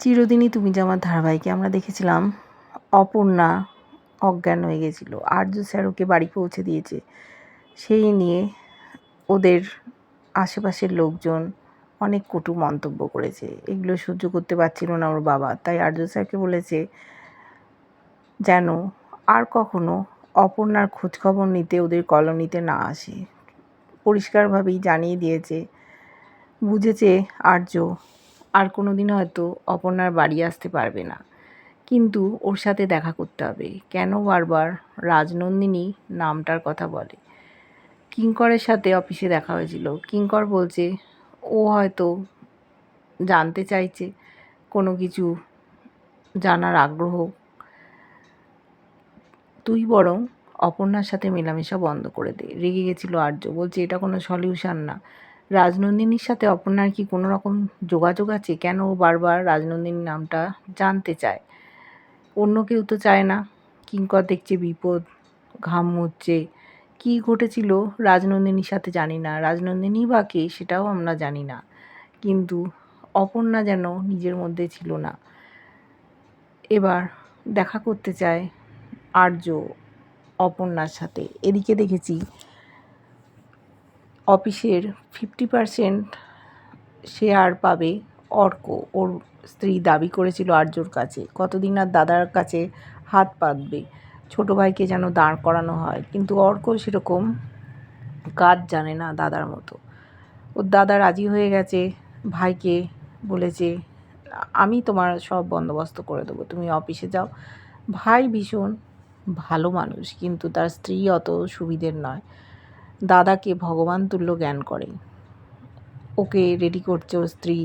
চিরদিনই তুমি যে আমার ধারাবাহিকে আমরা দেখেছিলাম, অপর্ণা অজ্ঞান হয়ে গেছিল। আর্য স্যার ওকে বাড়ি পৌঁছে দিয়েছে। সেই নিয়ে ওদের আশেপাশের লোকজন অনেক কটু মন্তব্য করেছে। এগুলো সহ্য করতে পারছিল না ওর বাবা। তাই আর্য স্যারকে বলেছে, যেন আর কখনো অপর্ণার খোঁজখবর নিতে ওদের কলোনিতে না আসে। পরিষ্কারভাবেই জানিয়ে দিয়েছে, বুঝেছে আর্য আর কোনো দিন হয়তো অপর্ণার বাড়ি আসতে পারবে না। কিন্তু ওর সাথে দেখা করতে হবে। কেন বারবার রাজনন্দিনী নামটার কথা বলে? কিঙ্করের সাথে অফিসে দেখা হয়েছিল। কিঙ্কর বলছে, ও হয়তো জানতে চাইছে, কোনো কিছু জানার আগ্রহ। তুই বরং অপর্ণার সাথে মেলামেশা বন্ধ করে দে। রেগে গেছিল আর্য। বলছে, এটা কোনো সলিউশন না। রাজনন্দিনীর সাথে অপর্ণার কি কোনো রকম যোগাযোগ আছে? কেন ও বারবার রাজনন্দিনীর নামটা জানতে চায়? অন্য কেউ তো চায় না। কিঙ্কর দেখছে বিপদ, ঘাম মুচ্ছে কী ঘটেছিল রাজনন্দিনীর সাথে জানি না। রাজনন্দিনী বা কে সেটাও আমরা জানি না। কিন্তু অপর্ণা যেন নিজের মধ্যে ছিল না। এবার দেখা করতে চায় আর্য অপর্ণার সাথে। এদিকে দেখেছি অফিসের ফিফটি পারসেন্ট শেয়ার পাবে অর্ক। ওর স্ত্রী দাবি করেছিল আর্যর কাছে, কতদিন আর দাদার কাছে হাত পাতবে ছোটো ভাইকে যেন দাঁড় করানো হয়। কিন্তু অর্ক সেরকম কাজ জানে না দাদার মতো। ওর দাদা রাজি হয়ে গেছে, ভাইকে বলেছে, আমি তোমার সব বন্দোবস্ত করে দেবো, তুমি অফিসে যাও। ভাই ভীষণ ভালো মানুষ, কিন্তু তার স্ত্রী অত সুবিধের নয়। দাদাকে ভগবান তুল্য জ্ঞান করে ওকে রেডি করছে ওর স্ত্রী,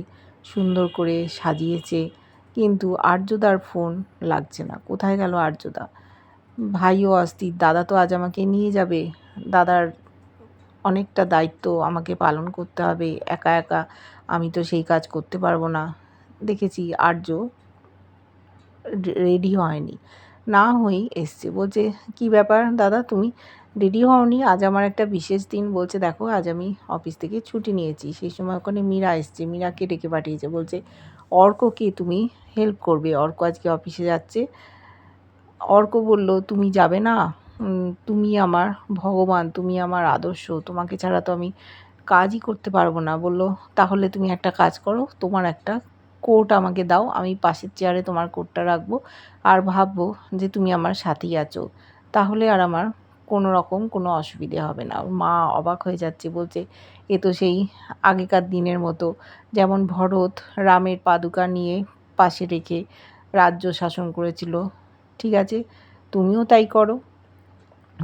সুন্দর করে সাজিয়েছে, কিন্তু আর্যদার ফোন লাগছে না। কোথায় গেল আর্যদা? ভাইও অস্থির, দাদা তো আজ আমাকে নিয়ে যাবে। দাদার অনেকটা দায়িত্ব আমাকে পালন করতে হবে। একা একা আমি তো সেই কাজ করতে পারব না। দেখেছি আর্য রেডি হয়নি। না হয়েই এসছে। বলছে, কি ব্যাপার দাদা তুমি? রেডি হওনি? আজ আমার একটা বিশেষ দিন। বলছে, দেখো, আজ আমি অফিস থেকে ছুটি নিয়েছি। সেই সময় ওখানে মীরা এসছে, মীরাকে ডেকে পাঠিয়েছে। বলছে অর্ককে তুমি হেল্প করবে? অর্ক আজকে অফিসে যাচ্ছে। অর্ক বলল, তুমি যাবে না? তুমি আমার ভগবান, তুমি আমার আদর্শ। তোমাকে ছাড়া তো আমি কাজই করতে পারব না। বলল, তাহলে তুমি একটা কাজ করো, তোমার একটা কোট আমাকে দাও, আমি পাশের চেয়ারে তোমার কোটটা রাখব আর ভাববো যে তুমি আমার সাথেই আছো। তাহলে আর আমার কোনো রকম কোনো অসুবিধে হবে না। মা অবাক হয়ে যাচ্ছে, বলছে, এ তো সেই আগেকার দিনের মতো। যেমন ভরত রামের পাদুকা নিয়ে পাশে রেখে রাজ্য শাসন করেছিল, ঠিক আছে? তুমিও তাই করো।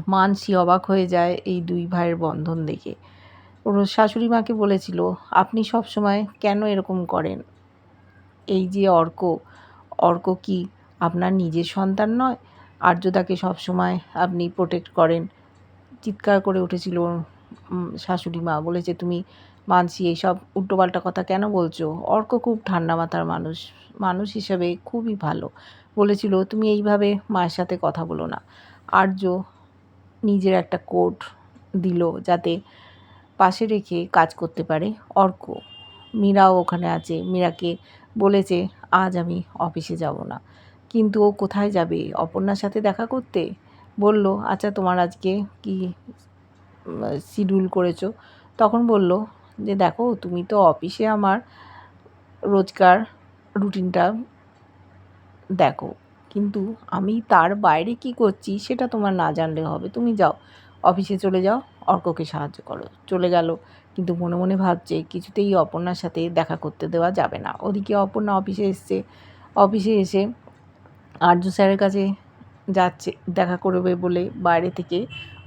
মানসি অবাক হয়ে যায় এই দুই ভাইয়ের বন্ধন দেখে। ওর শাশুড়ি মাকে বলেছিল, আপনি সব সময় কেন এরকম করেন? এই যে অর্ক অর্ক কি আপনার নিজের সন্তান নয়? আর্যদাকে সবসময় আপনি প্রোটেক্ট করেন। চিৎকার করে উঠেছিল শাশুড়ি মা বলেছে, তুমি মানছি এইসব উল্টোপাল্টা কথা কেন বলছো? অর্ক খুব ঠান্ডা মাথার মানুষ। মানুষ হিসাবে খুবই ভালো। বলেছিল, তুমি এইভাবে মায়ের সাথে কথা বলো না। আর্য নিজের একটা কোট দিল যাতে পাশে রেখে কাজ করতে পারে অর্ক। মীরাও ওখানে আছে। মীরাকে বলেছে আজ আমি অফিসে যাব না। কিন্তু ও কোথায় যাবে? অপর্ণার সাথে দেখা করতে? বলল আচ্ছা তোমার আজকে কি শিডিউল করেছ? তখন বলল, যে দেখো, তুমি তো অফিসে আমার রোজকার রুটিনটা দেখো। কিন্তু আমি তার বাইরে কি করছি সেটা তোমার না জানলে হবে। তুমি যাও। অফিসে চলে যাও। অর্ককে সাহায্য করো। চলে গেল। কিন্তু মনে মনে ভাবছে কিছুতেই অপর্ণার সাথে দেখা করতে দেওয়া যাবে না। ওদিকে অপর্ণা অফিসে এসছে। অফিসে এসে আর্য স্যারের কাছে যাচ্ছে, দেখা করবে বলে বাইরে থেকে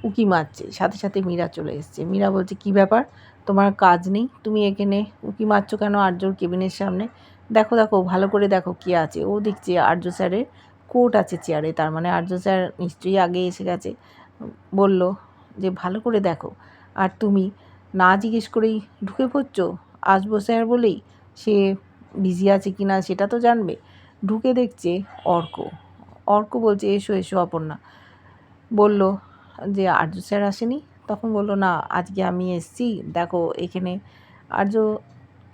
উকি মারছে। সাথে সাথে মীরা চলে এসছে। মীরা বলছে, কি ব্যাপার? তোমার কাজ নেই? তুমি এখানে উকি মারছো কেন আর্যর কেবিনের সামনে? দেখো দেখো, ভালো করে দেখো কি আছে। ও দেখছে আর্য স্যারের কোট আছে চেয়ারে। তার মানে আর্য স্যার নিশ্চয়ই আগে এসে গেছে। বলল যে, ভালো করে দেখো। আর তুমি না জিজ্ঞেস করেই ঢুকে পড়ছো? আসব স্যার বলেই, সে বিজি আছে কি না সেটা তো জানবে। ঢুকে দেখছে অর্ক। অর্ক বলছে, এসো এসো, অপর্ণা। বলল যে, আর্য স্যার আসেনি? তখন বলল, না, আজকে আমি এসছি। দেখো, এখানে আর্য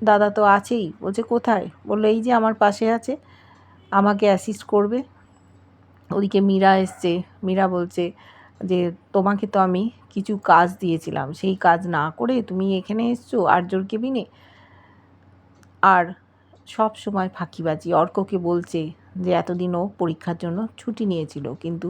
দাদা তো আছেই। বলছে, কোথায়? বলল, এই যে আমার পাশে আছে। আমাকে অ্যাসিস্ট করবে। ওদিকে মীরা এসছে। মীরা বলছে যে তোমাকে তো আমি কিছু কাজ দিয়েছিলাম, সেই কাজ না করে তুমি এখানে এসছো আর্যর কেবিনে? আর সব সময় ফাঁকিবাজি, অর্ককে বলছে যে এতদিন ও পরীক্ষার জন্য ছুটি নিয়েছিল, কিন্তু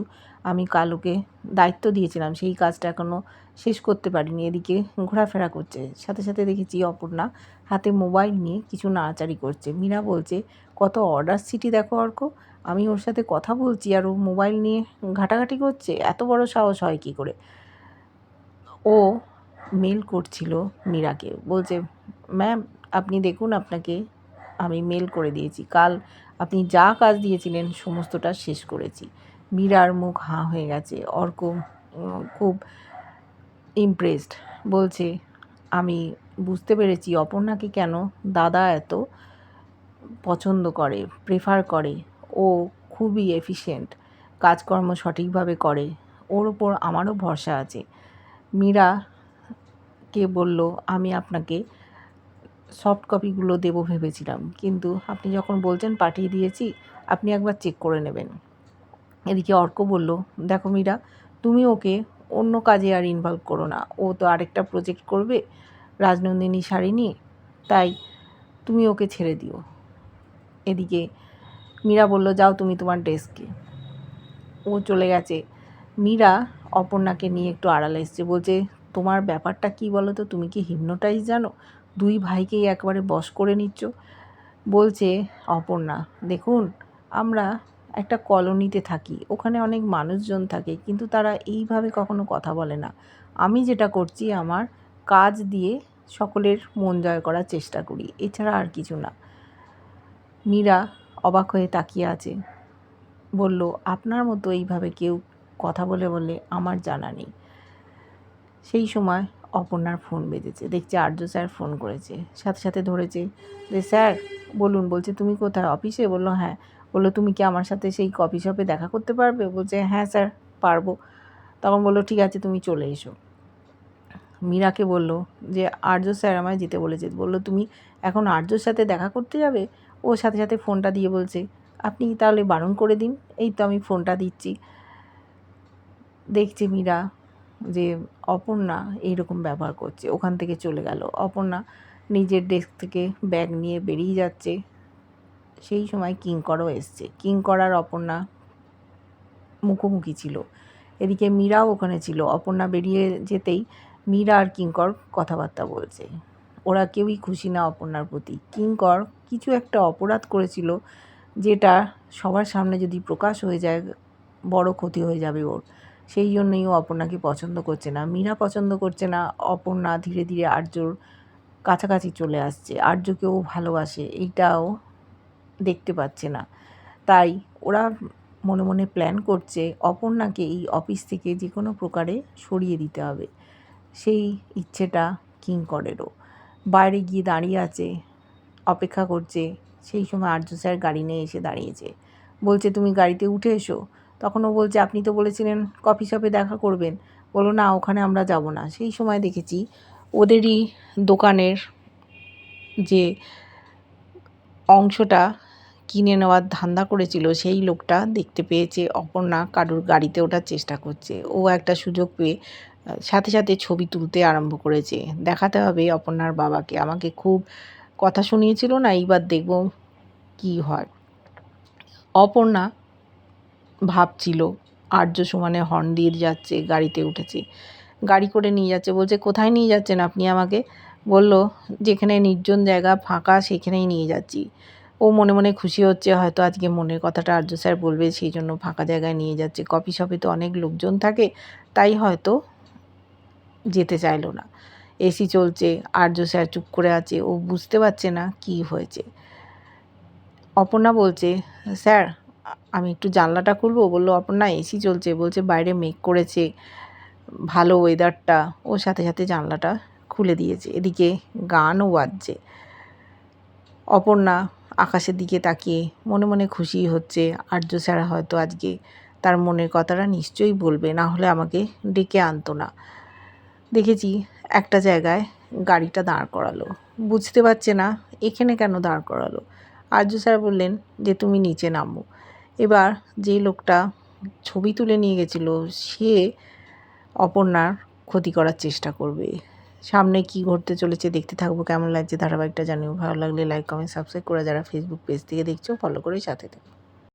আমি কাল ওকে দায়িত্ব দিয়েছিলাম, সেই কাজটা এখনও শেষ করতে পারিনি, এদিকে ঘোরাফেরা করছে। সাথে সাথে দেখেছি অপর্ণা হাতে মোবাইল নিয়ে কিছু নাড়াচাড়ি করছে। মীরা বলছে, কত অর্ডার সিটি দেখো অর্ক আমি ওর সাথে কথা বলছি আর ও মোবাইল নিয়ে ঘাটাঘাটি করছে, এত বড় সাহস হয় কী করে? ও মেল করছিল মীরাকে, বলছে ম্যাম আপনি দেখুন আপনাকে, আমি মেল করে দিয়েছি। কাল আপনি যা কাজ দিয়েছিলেন সমস্তটা শেষ করেছি। মীরার মুখ হাঁ হয়ে গেছে। অর্ক খুব ইমপ্রেসড বলছে, আমি বুঝতে পেরেছি, অপর্ণাকে কেন দাদা এত পছন্দ করে প্রেফার করে? ও খুবই এফিশিয়েন্ট কাজকর্ম সঠিকভাবে করে। ওর ওপর আমারও ভরসা আছে। মীরা কে বলল, আমি আপনাকে সফট কপিগুলো দেবো ভেবেছিলাম। কিন্তু আপনি যখন বলছেন পাঠিয়ে দিয়েছি, আপনি একবার চেক করে নেবেন। এদিকে অর্ক বলল, দেখো মীরা, তুমি ওকে অন্য কাজে আর ইনভলভ করো না। ও তো আরেকটা প্রজেক্ট করবে, রাজনন্দিনী শাড়ি নিয়ে। তাই তুমি ওকে ছেড়ে দিও। এদিকে মীরা বলল, যাও তুমি তোমার ডেস্কে। ও চলে গেছে। মীরা অপর্ণাকে নিয়ে একটু আড়ালে এসছে। বলছে, তোমার ব্যাপারটা কি বলো তো তুমি কি হিপনোটাইজ জানো? দুই ভাইকেই একবারে বশ করে নিচ্ছ? বলছে অপর্ণা, দেখুন, আমরা একটা কলোনিতে থাকি। ওখানে অনেক মানুষজন থাকে, কিন্তু তারা এইভাবে কখনো কথা বলে না। আমি যেটা করছি, আমার কাজ দিয়ে সকলের মন জয় করার চেষ্টা করি। এছাড়া আর কিছু না। মীরা অবাক হয়ে তাকিয়ে আছে। বলল, আপনার মতো এইভাবে কেউ কথা বলে বলে আমার জানা নেই। সেই সময় অপর্ণার ফোন বেজেছে। দেখছে আর্য স্যার ফোন করেছে। সাথে সাথে ধরেছে, যে স্যার, বলুন। বলছে, তুমি কোথায়? অফিসে? বলল হ্যাঁ। বলল, তুমি কি আমার সাথে সেই কফি শপে দেখা করতে পারবে? বলছে হ্যাঁ স্যার, পারব। তখন বলল, ঠিক আছে, তুমি চলে এসো। মীরাকে বলল, যে আর্য স্যার আমায় যেতে বলেছে। বলল, তুমি এখন আর্যর সাথে দেখা করতে যাবে? ও সাথে সাথে ফোনটা দিয়ে বলছে, আপনি তাহলে বারণ করে দিন, এই তো আমি ফোনটা দিচ্ছি। দেখছে মীরা যে অপর্ণা এইরকম ব্যবহার করছে, ওখান থেকে চলে গেল। অপর্ণা নিজের ডেস্ক থেকে ব্যাগ নিয়ে বেরিয়ে যাচ্ছে। সেই সময় কিঙ্করও এসছে। কিঙ্কর আর অপর্ণা মুখোমুখি ছিল। এদিকে মীরাও ওখানে ছিল। অপর্ণা বেরিয়ে যেতেই মীরা আর কিঙ্কর কথাবার্তা বলছে। ওরা কেউই খুশি না অপর্ণার প্রতি। কিঙ্কর কিছু একটা অপরাধ করেছিল, যেটা সবার সামনে যদি প্রকাশ হয়ে যায়, বড় ক্ষতি হয়ে যাবে ওর। সেই জন্যই ও অপর্ণাকে পছন্দ করছে না। মীরা পছন্দ করছে না, অপর্ণা ধীরে ধীরে আর্যর কাছাকাছি চলে আসছে। আর্যকেও ভালোবাসে, এইটাও দেখতে পাচ্ছে না। তাই ওরা মনে মনে প্ল্যান করছে, অপর্ণাকে এই অফিস থেকে যে কোনো প্রকারে সরিয়ে দিতে হবে। সেই ইচ্ছেটা কিঙ্করেরও বাইরে গিয়ে দাঁড়িয়ে আছে অপেক্ষা করছে। সেই সময় আর্য স্যার গাড়ি নিয়ে এসে দাঁড়িয়েছে। বলছে, তুমি গাড়িতে উঠে এসো। তখন ও বলছে, আপনি তো বলেছিলেন কফি শপে দেখা করবেন। বলো, না, ওখানে আমরা যাব না। সেই সময় দেখেছি ওদেরই দোকানের যে অংশটা কিনে নেওয়ার ধান্দা করেছিল, সেই লোকটা দেখতে পেয়েছে অপর্ণা কারুর গাড়িতে ওঠার চেষ্টা করছে। ও একটা সুযোগ পেয়ে, সাথে সাথে ছবি তুলতে আরম্ভ করেছে। দেখাতে হবে অপর্ণার বাবাকে। আমাকে খুব কথা শুনিয়েছিল না, এইবার দেখব কি হয়। অপর্ণা ভাবছিল, আর্য সমানে হর্ন দিয়ে যাচ্ছে, গাড়িতে উঠেছে। গাড়ি করে নিয়ে যাচ্ছে, বলছে, কোথায় নিয়ে যাচ্ছেন আপনি আমাকে? বলল, যেখানে নির্জন জায়গা ফাঁকা, সেখানেই নিয়ে যাচ্ছি। ও মনে মনে খুশি হচ্ছে, হয়তো আজকে মনের কথাটা আর্য স্যার বলবে, সেই জন্য ফাঁকা জায়গায় নিয়ে যাচ্ছে। কফি শপে তো অনেক লোকজন থাকে, তাই হয়তো যেতে চাইলো না। এসি চলছে, আর্য স্যার চুপ করে আছে, ও বুঝতে পারছে না কি হয়েছে। অপর্ণা বলছে, স্যার, আমি একটু জানলাটা খুলবো? বলল, অপর্ণা এসি চলছে। বলছে, বাইরে মেঘ করেছে, ভালো ওয়েদারটা ও সাথে সাথে জানলাটা খুলে দিয়েছে। এদিকে গানও বাজছে। অপর্ণা আকাশের দিকে তাকিয়ে মনে মনে খুশি হচ্ছে। আর্য স্যার হয়তো আজকে তার মনের কথাটা নিশ্চয়ই বলবে, না হলে আমাকে ডেকে আনতো না। দেখেছি একটা জায়গায় গাড়িটা দাঁড় করালো। বুঝতে পারছে না, এখানে কেন দাঁড় করালো? আর্য স্যার বললেন যে, তুমি নিচে নামো। এবার যে লোকটা ছবি তুলে নিয়ে গেছিল, সে অপর্ণার ক্ষতি করার চেষ্টা করবে। সামনে কি ঘটতে চলেছে দেখতে থাকব, কেমন লাগছে ধারাবাহিকটা জানিও। ভালো লাগলে লাইক কমেন্ট সাবস্ক্রাইব করে যারা ফেসবুক পেজ থেকে দেখছ ফলো করে সাথে থাকো।